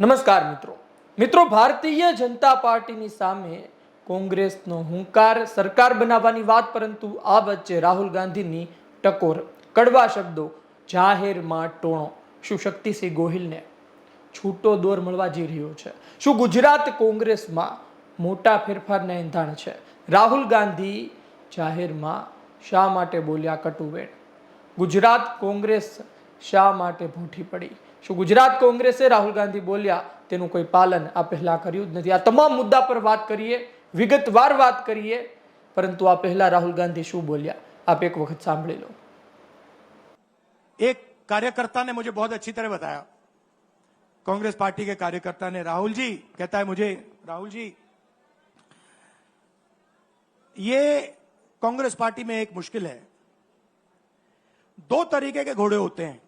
નમસ્કાર મિત્રો. મિત્રો, ભારતીય જનતા પાર્ટીની સામે કોંગ્રેસનો હુંકાર સરકાર બનાવવાની વાત, પરંતુ આ વચ્ચે રાહુલ ગાંધીની ટકોર. કડવા શબ્દો, જાહેરમાં ટોણો. શું શક્તિસિંહ ગોહિલને છૂટો દોર મળવા જઈ રહ્યો છે? શું ગુજરાત કોંગ્રેસમાં મોટા ફેરફારના એંધાણ છે? રાહુલ ગાંધી જાહેરમાં શા માટે બોલ્યા કટુવેણ? ગુજરાત કોંગ્રેસ શા માટે ભૂઠી પડી? શું ગુજરાત કોંગ્રેસે રાહુલ ગાંધી બોલ્યા તેનું કોઈ પાલન આ પહેલા કર્યું જ નથી આ તમામ મુદ્દા પર વાત કરીએ વિગતવાર વાત કરીએ પરંતુ આ પહેલા રાહુલ ગાંધી શું બોલ્યા આપ એક વખત સાંભળી લો एक कार्यकर्ता ने मुझे बहुत अच्छी तरह बताया कांग्रेस पार्टी के कार्यकर्ता ने राहुल जी कहता है मुझे राहुल जी ये कांग्रेस पार्टी में एक मुश्किल है दो तरीके के घोड़े होते हैं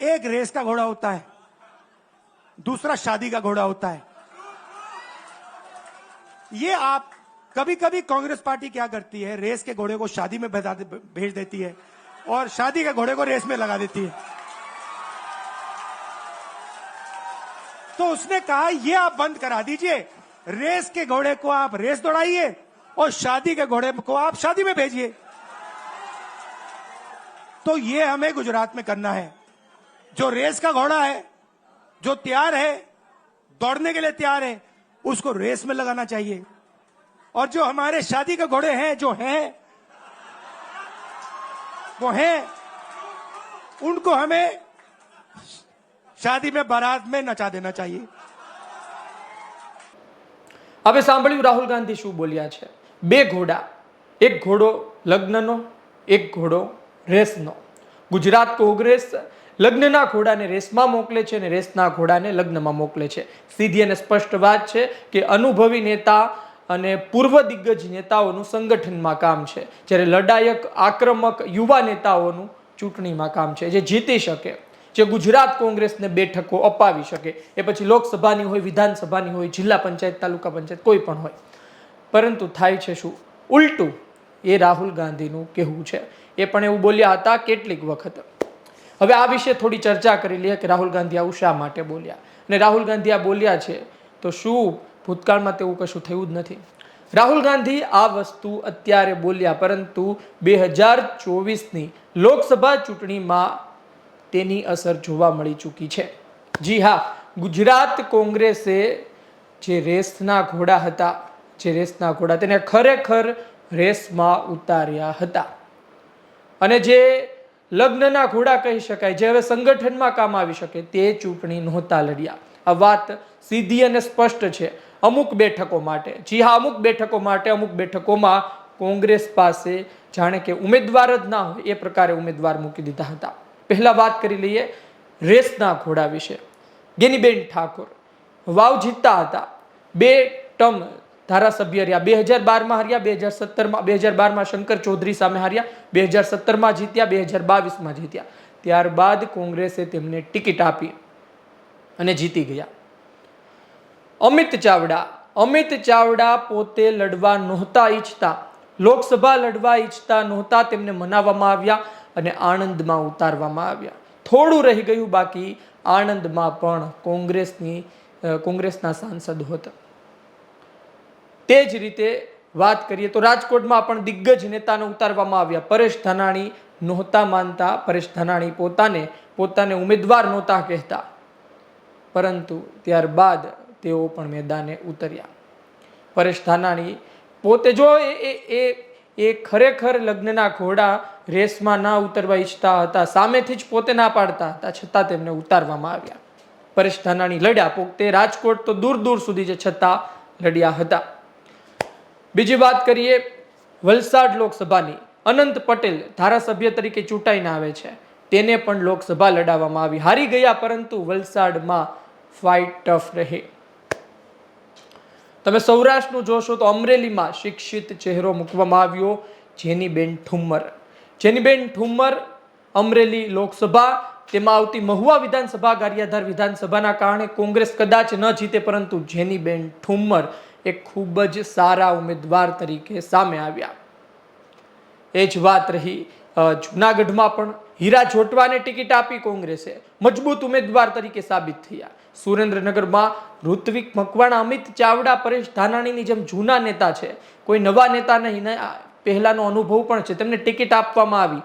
एक रेस का घोड़ा होता है, दूसरा शादी का घोड़ा होता है। ये आप कभी कभी कांग्रेस पार्टी क्या करती है, रेस के घोड़े को शादी में भेज देती है और शादी के घोड़े को रेस में लगा देती है। तो उसने कहा, ये आप बंद करा दीजिए, रेस के घोड़े को आप रेस दौड़ाइए और शादी के घोड़े को आप शादी में भेजिए। तो ये हमें गुजरात में करना है। जो रेस का घोड़ा है जो तैयार है दौड़ने के लिए तैयार है उसको रेस में लगाना चाहिए और जो हमारे शादी के घोड़े हैं जो हैं वो हैं उनको हमें शादी में बारात में नचा देना चाहिए હવે સાંભળ્યું રાહુલ ગાંધી શું બોલ્યા છે બે ઘોડા એક ઘોડો લગ્નનો એક ઘોડો રેસનો ગુજરાત કોંગ્રેસ લગ્નના ઘોડાને રેસમાં મોકલે છે અને રેસના ઘોડાને લગ્નમાં મોકલે છે. સીધી અને સ્પષ્ટ વાત છે કે અનુભવી નેતા અને પૂર્વ દિગ્ગજ નેતાઓનું સંગઠનમાં કામ છે. જ્યારે લડાયક, આક્રમક યુવા નેતાઓનું ચૂંટણીમાં કામ છે. જે જીતી શકે, જે ગુજરાત કોંગ્રેસને બેઠકો અપાવી શકે. એ પછી લોકસભાની હોય, વિધાનસભાની હોય, જિલ્લા પંચાયત, તાલુકા પંચાયત, કોઈ પણ હોય. પરંતુ થાય છે શું? ઉલટું એ રાહુલ ગાંધીનું કહેવું છે. એ પણ એવું બોલ્યા હતા કેટલીક વખત. હવે આ વિશે થોડી ચર્ચા કરી લઈએ કે રાહુલ ગાંધી આવું શા માટે બોલ્યા? અને રાહુલ ગાંધી આ બોલ્યા છે, તો શું ભૂતકાળમાં તેવું કશું થયું જ નથી? રાહુલ ગાંધી આ વસ્તુ અત્યારે બોલ્યા, પરંતુ બે હજાર ચોવીસની લોકસભા ચૂંટણીમાં તેની અસર જોવા મળી ચૂકી છે. જી હા, ગુજરાત કોંગ્રેસે જે રેસના ઘોડા હતા, જે રેસના ઘોડા તેને ખરેખર રેસમાં ઉતાર્યા હતા. અને જે લગ્નના ઘોડા કહી શકાય, જે હવે સંગઠનમાં કામ આવી શકે, તે ચૂંટણી નહોતા લડ્યા. આ વાત સીધી અને સ્પષ્ટ છે. અમુક બેઠકો માટે, જી હા, અમુક બેઠકો માટે, અમુક બેઠકોમાં કોંગ્રેસ પાસે જાણે કે ઉમેદવાર જ ના હોય, એ પ્રકારે ઉમેદવાર મૂકી દીધા હતા. પહેલાં વાત કરી લઈએ રેસના ઘોડા વિશે. ગેનીબેન ઠાકોર વાવ જીતતા હતા. બે ટર્મ ધારાસભ્ય રહ્યા. બે હજાર બારમાં હાર્યા બે હજાર સત્તરમાં બે હજાર બારમાં શંકર ચૌધરી સામે હાર્યા બે હજાર સત્તરમાં જીત્યા બે હજાર બાવીસમાં જીત્યા. ત્યારબાદ કોંગ્રેસે તેમને ટિકિટ આપી અને જીતી ગયા. અમિત ચાવડા અમિત ચાવડા પોતે લડવા નહોતા ઈચ્છતા. લોકસભા લડવા ઈચ્છતા નહોતા તેમને મનાવવામાં આવ્યા અને આણંદમાં ઉતારવામાં આવ્યા. થોડું રહી ગયું બાકી આણંદમાં પણ કોંગ્રેસની કોંગ્રેસના સાંસદ હતા. તે જ રીતે વાત કરીએ તો રાજકોટમાં પણ દિગ્ગજ નેતાને ઉતારવામાં આવ્યા. પરેશ ધાનાણી નહોતા માનતા. પરેશ ધાનાણી પોતાને પોતાને ઉમેદવાર નહોતા કહેતા. પરંતુ ત્યારબાદ તેઓ પણ મેદાને ઉતર્યા. પરેશ ધાનાણી પોતે જો એ, એ- એ ખરેખર લગ્નના ઘોડા રેસમાં ના ઉતરવા ઈચ્છતા હતા, સામેથી જ પોતે ના પાડતા હતા, છતાં તેમને ઉતારવામાં આવ્યા. પરેશ ધાનાણી લડ્યા પોતે. રાજકોટ તો દૂર દૂર સુધી છે છતાં લડ્યા હતા. બીજી વાત કરીએ, વલસાડ લોકસભાની. અનંત પટેલ ધારાસભ્ય તરીકે ચૂંટાઈને આવે છે. તેને પણ લોકસભા લડાવવામાં આવી. હારી ગયા, પરંતુ વલસાડમાં ફાઇટ ટફ રહે. તમે સૌરાષ્ટ્રનું જોશો તો અમરેલીમાં શિક્ષિત ચહેરો મૂકવામાં આવ્યો. જેનીબેન ઠુમ્મર. જેનીબેન ઠુમ્મર અમરેલી લોકસભા, તેમાં આવતી મહુવા વિધાનસભા, ગારિયાધાર વિધાનસભાના કારણે કોંગ્રેસ કદાચ ન જીતે, પરંતુ જેનીબેન ઠુમ્મર એ ખૂબ જ સારા ઉમેદવાર તરીકે સામે આવ્યા. એ જ વાત રહી જુનાગઢમાં પણ હીરા જોટવાને ટિકિટ આપી કોંગ્રેસે, મજબૂત ઉમેદવાર તરીકે સાબિત થયા. સુરેન્દ્રનગરમાં ઋત્વિક મકવાણા, અમિત ચાવડા, પરેશ ધાનાણીની જેમ જૂના નેતા છે. કોઈ નવા નેતા નહીં પહેલાંનો અનુભવ પણ છે. તેમને ટિકિટ આપવામાં આવી.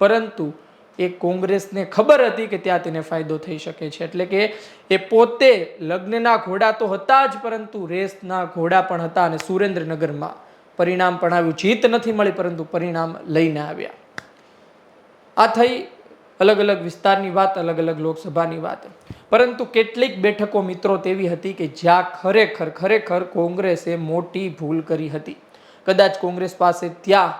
પરંતુ એ કોંગ્રેસને ખબર હતી કે ત્યાં તેને ફાયદો થઈ શકે છે. એટલે કે એ પોતે લગ્નના ઘોડા તો હતા જ, પરંતુ રેસના ઘોડા પણ હતા અને સુરેન્દ્રનગરમાં પરિણામ પણ આવ્યું. જીત નથી મળી, પરંતુ પરિણામ લઈને આવ્યા. આ થઈ અલગ અલગ વિસ્તારની વાત, અલગ અલગ લોકસભાની વાત. પરંતુ કેટલીક બેઠકો મિત્રો તેવી હતી કે જ્યાં ખરેખર ખરેખર કોંગ્રેસે મોટી ભૂલ કરી હતી. કદાચ કોંગ્રેસ પાસે ત્યાં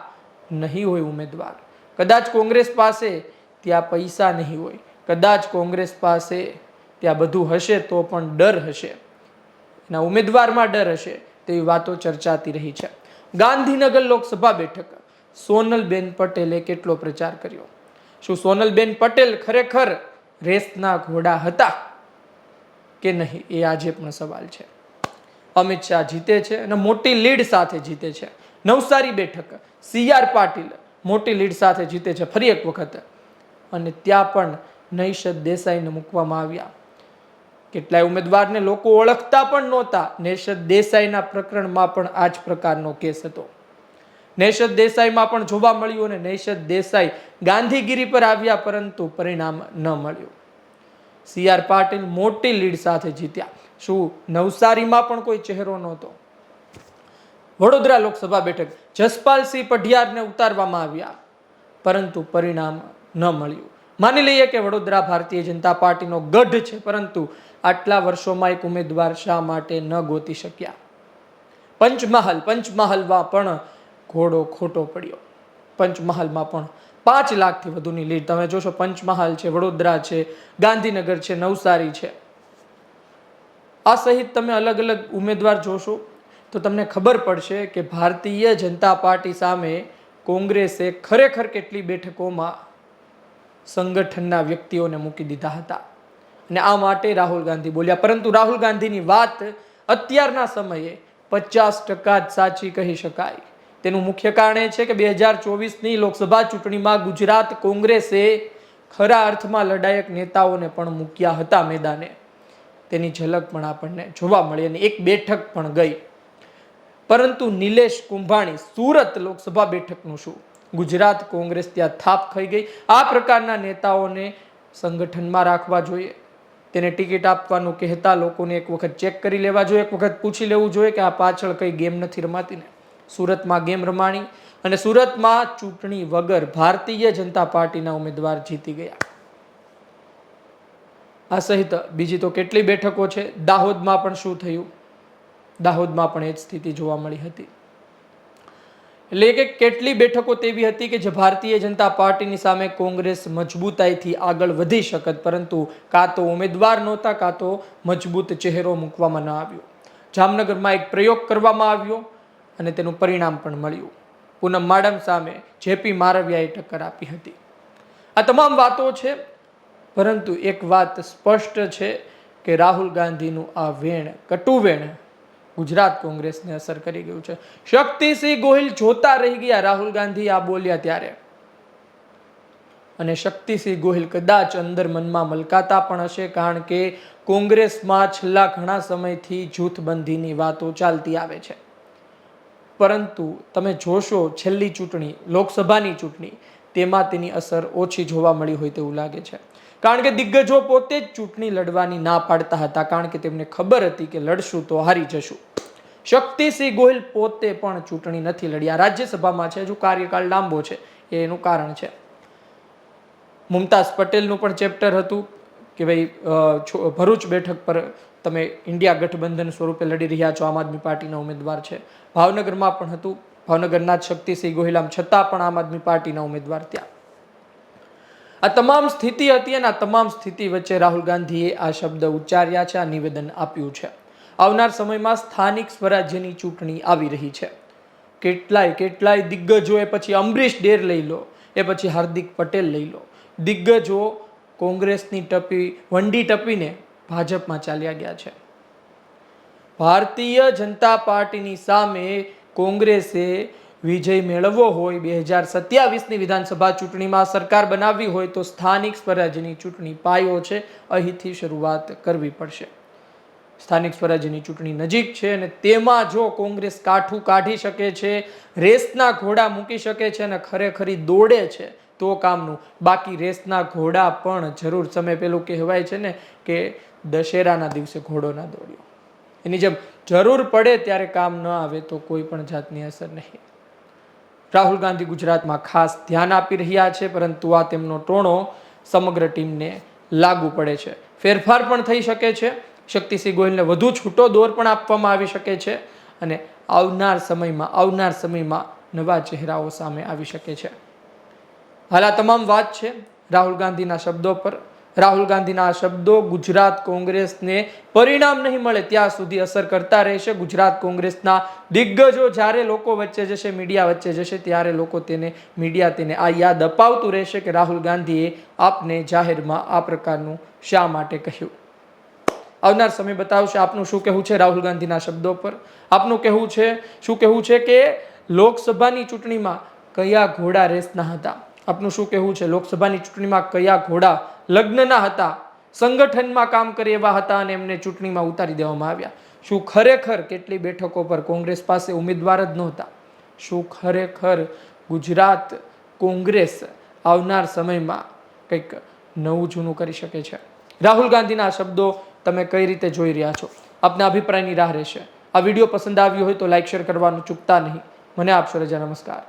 નહીં હોય ઉમેદવાર. કદાચ કોંગ્રેસ પાસે ત્યાં પૈસા નહીં હોય. કદાચ કોંગ્રેસ પાસે ત્યાં બધું હશે તો પણ ડર હશે. એના ઉમેદવારમાં ડર હશે તેવી વાતો ચર્ચાતી રહી છે. ગાંધીનગર લોકસભા બેઠક. સોનલબેન પટેલે કેટલો પ્રચાર કર્યો? શું સોનલબેન પટેલ ખરેખર રેસના ઘોડા હતા કે નહીં? એ આજે પણ સવાલ છે. અમિત શાહ જીતે છે અને મોટી લીડ સાથે જીતે છે. નવસારી બેઠક. સી આર પાટીલ મોટી લીડ સાથે જીતે છે ફરી એક વખત. અને ત્યાં પણ નૈષદ દેસાઈને મૂકવામાં આવ્યા. કેટલાય ઉમેદવારને લોકો ઓળખતા પણ નહોતા. નૈષદ દેસાઈના પ્રકરણમાં પણ આ જ પ્રકારનો કેસ હતો. નૈષદ દેસાઈમાં પણ જોવા મળ્યું અને નૈષદ દેસાઈ ગાંધીગીરી પર આવ્યા પરંતુ પરિણામ ન મળ્યું. સી આર પાટીલ મોટી લીડ સાથે જીત્યા. શું નવસારીમાં પણ કોઈ ચહેરો નહોતો? વડોદરા લોકસભા બેઠક જસપાલસિંહ પઢિયારને ઉતારવામાં આવ્યા. પરંતુ પરિણામ ન મળ્યું. માની લઈએ કે વડોદરા ભારતીય જનતા પાર્ટીનો ગઢ છે, પરંતુ આટલા વર્ષોમાં એક ઉમેદવાર શા માટે ન ગોતી શક્યા? પંચમહાલ, પંચમહાલમાં પણ ઘોડો ખોટો પડ્યો. પંચમહાલમાં પણ પાંચ લાખથી વધુની લીડ. તમે જોશો, પંચમહાલ છે, વડોદરા છે, ગાંધીનગર છે, નવસારી છે. આ સહિત તમે અલગ અલગ ઉમેદવાર જોશો, તો તમને ખબર પડશે કે ભારતીય જનતા પાર્ટી સામે કોંગ્રેસે ખરેખર કેટલી બેઠકોમાં સંગઠનના વ્યક્તિઓને મૂકી દીધા હતા. અને આ માટે રાહુલ ગાંધી બોલ્યા, પરંતુ રાહુલ ગાંધીની વાત અત્યારના સમયે પચાસ ટકા જ સાચી કહી શકાય. તેનું મુખ્ય કારણ એ છે કે બે હજાર ચોવીસની લોકસભા ચૂંટણીમાં ગુજરાત કોંગ્રેસે ખરા અર્થમાં લડાયક નેતાઓને પણ મૂક્યા હતા મેદાને. તેની ઝલક પણ આપણને જોવા મળી અને એક બેઠક પણ ગઈ. પરંતુ નિલેશ કુંભાણી સુરત લોકસભા બેઠકનું શું? ગુજરાત કોંગ્રેસ ત્યાં થાપ ખાઈ ગઈ. આ પ્રકારના નેતાઓને સંગઠનમાં રાખવા જોઈએ. તેને ટિકિટ આપવાનું કહેતા લોકોને એક વખત ચેક કરી લેવા જોઈએ. એક વખત પૂછી લેવું જોઈએ કે આ પાછળ કઈ ગેમ નથી રમાતી ને. સુરતમાં ગેમ રમાણી અને સુરતમાં ચૂંટણી વગર ભારતીય જનતા પાર્ટીના ઉમેદવાર જીતી ગયા. આ સહિત બીજી તો કેટલી બેઠકો છે. દાહોદમાં પણ શું થયું? દાહોદમાં પણ એ જ સ્થિતિ જોવા મળી હતી. એટલે કે કેટલી બેઠકો તેવી હતી કે જે ભારતીય જનતા પાર્ટીની સામે કોંગ્રેસ મજબૂતાઈથી આગળ વધી શકત, પરંતુ કાં તો ઉમેદવાર નહોતા, કાં તો મજબૂત ચહેરો મૂકવામાં ન આવ્યો. જામનગરમાં એક પ્રયોગ કરવામાં આવ્યો અને તેનું પરિણામ પણ મળ્યું. પૂનમ માડમ સામે જેપી મારવિયાએ ટક્કર આપી હતી. આ તમામ વાતો છે, પરંતુ એક વાત સ્પષ્ટ છે કે રાહુલ ગાંધીનું આ વેણ કટુ વેણ ગુજરાત કોંગ્રેસને અસર કરી ગયું છે. શક્તિસિંહ ગોહિલ જોતા રહી ગયા. રાહુલ ગાંધી આ બોલ્યા ત્યારે. અને શક્તિસિંહ ગોહિલ કદાચ અંદર મનમાં મલકાતા પણ હશે, કારણ કે કોંગ્રેસમાં છેલ્લા ઘણા સમયથી જૂથબંધીની વાતો ચાલતી આવે છે. પરંતુ તમે જોશો છેલ્લી ચૂંટણી, લોકસભાની ચૂંટણી, તેમાં તેની અસર ઓછી જોવા મળી હોય તેવું લાગે છે. કારણ કે દિગ્ગજો પોતે જ ચૂંટણી લડવાની ના પાડતા હતા. કારણ કે તેમને ખબર હતી કે લડશું તો હારી જશું. શક્તિસિંહ ગોહિલ પોતે પણ ચૂંટણી નથી લડ્યા. રાજ્યસભામાં છે, હજુ કાર્યકાળ લાંબો છે. એ એનું કારણ છે. મુમતાઝ પટેલનું પણ ચેપ્ટર હતું કે ભાઈ ભરૂચ બેઠક પર તમે ઇન્ડિયા ગઠબંધન સ્વરૂપે લડી રહ્યા છો, આમ આદમી પાર્ટીના ઉમેદવાર છે. ભાવનગરમાં પણ હતું. ભાવનગરના જ શક્તિસિંહ ગોહિલ, આમ છતાં પણ આમ આદમી પાર્ટીના ઉમેદવાર ત્યાં. આ તમામ સ્થિતિ હતી અને આ તમામ સ્થિતિ વચ્ચે રાહુલ ગાંધીએ આ શબ્દ ઉચ્ચાર્યા છે, આ નિવેદન આપ્યું છે. આવનાર સમયમાં સ્થાનિક સ્વરાજ્યની ચૂંટણી આવી રહી છે. કેટલાય કેટલાય દિગ્ગજો એ પછી અમરીશ ડેર લઈ લો, એ પછી હાર્દિક પટેલ લઈ લો. દિગ્ગજો કોંગ્રેસની ટપી, વંડી ટપીને ભાજપમાં ચાલ્યા ગયા છે. ભારતીય જનતા પાર્ટીની સામે કોંગ્રેસે વિજય મેળવવો હોય, બે હજાર સત્યાવીસની વિધાનસભા ચૂંટણીમાં સરકાર બનાવવી હોય તો સ્થાનિક સ્વરાજ્યની ચૂંટણી પાયો છે. અહીંથી શરૂઆત કરવી પડશે. સ્થાનિક સ્વરાજ્યની ચૂંટણી નજીક છે અને તેમાં જો કોંગ્રેસ કાઠું કાઢી શકે છે, રેસના ઘોડા મૂકી શકે છે અને ખરેખરી દોડે છે, તો કામનું. બાકી રેસના ઘોડા પણ જરૂર સમય પેલું કહેવાય છે ને કે દશેરાના દિવસે ઘોડો ના દોડ્યો. એની જેમ જરૂર પડે ત્યારે કામ ન આવે તો કોઈ પણ જાતની અસર નહીં. રાહુલ ગાંધી ગુજરાતમાં ખાસ ધ્યાન આપી રહ્યા છે, પરંતુ આ તેમનો ટોણો સમગ્ર ટીમને લાગુ પડે છે. ફેરફાર પણ થઈ શકે છે. શક્તિસિંહ ગોયલને વધુ છૂટો દોર પણ આપવામાં આવી શકે છે અને આવનાર સમયમાં આવનાર સમયમાં નવા ચહેરાઓ સામે આવી શકે છે. હાલ આ તમામ વાત છે રાહુલ ગાંધીના શબ્દો પર. રાહુલ ગાંધીના આ શબ્દો ગુજરાત કોંગ્રેસને પરિણામ નહીં મળે ત્યાં સુધી અસર કરતા રહેશે. ગુજરાત કોંગ્રેસના દિગ્ગજો જ્યારે લોકો વચ્ચે જશે, મીડિયા વચ્ચે જશે, ત્યારે લોકો તેને, મીડિયા તેને આ યાદ અપાવતું રહેશે કે રાહુલ ગાંધીએ આપને જાહેરમાં આ પ્રકારનું શા માટે કહ્યું? આવનાર સમય બતાવશે આપનું શું કહેવું છે રાહુલ ગાંધીના શબ્દો પર? આપનું કહેવું છે, શું કહેવું છે કે લોકસભાની ચૂંટણીમાં કયા ઘોડા રેસના હતા? આપનું શું કહેવું છે? લોકસભાની ચૂંટણીમાં કયા ઘોડા લગ્નના હતા? સંગઠનમાં કામ કરે એવા હતા અને એમને ચૂંટણીમાં ઉતારી દેવામાં આવ્યા. શું ખરેખર કેટલી બેઠકો પર કોંગ્રેસ પાસે ઉમેદવાર જ નહોતા? શું ખરેખર ગુજરાત કોંગ્રેસ આવનાર સમયમાં કંઈક નવું જૂનું કરી શકે છે? રાહુલ ગાંધીના શબ્દો તમે કઈ રીતે જોઈ રહ્યા છો? આપના અભિપ્રાયની રાહ રહેશે. આ વીડિયો પસંદ આવ્યો હોય તો લાઇક શેર કરવાનું ચૂકતા નહીં. મને આપશો રજા. નમસ્કાર.